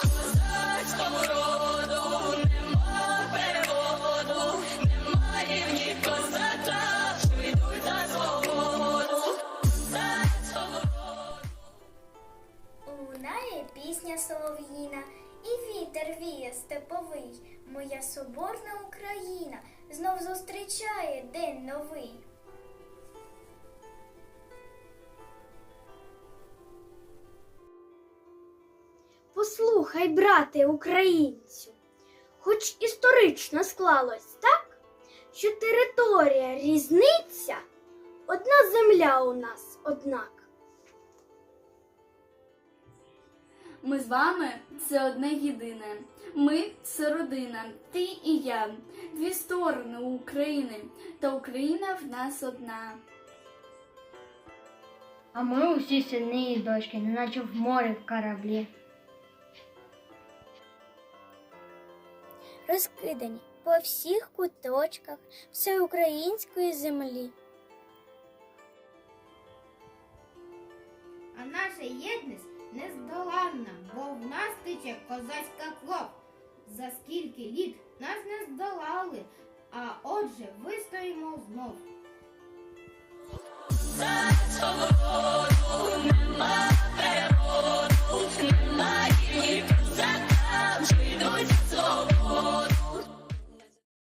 Козацького роду нема переводу, нема рівні козака, що йдуть за свободу. Козацького Лунає пісня солов'їна, і вітер віє степовий. Моя соборна Україна знов зустрічає день новий. Послухай, брате українцю, хоч історично склалось так, що територія різниця, одна земля у нас однак. Ми з вами це одне єдине. Ми це родина, ти і я, дві сторони України, та Україна в нас одна. А ми усі сини і дочки, неначе в морі в кораблі. Розкидані по всіх куточках всеукраїнської землі. А наша єдність нездоланна, бо в нас тече козацька кров. За скільки літ нас не здолали, а отже вистоїмо знов.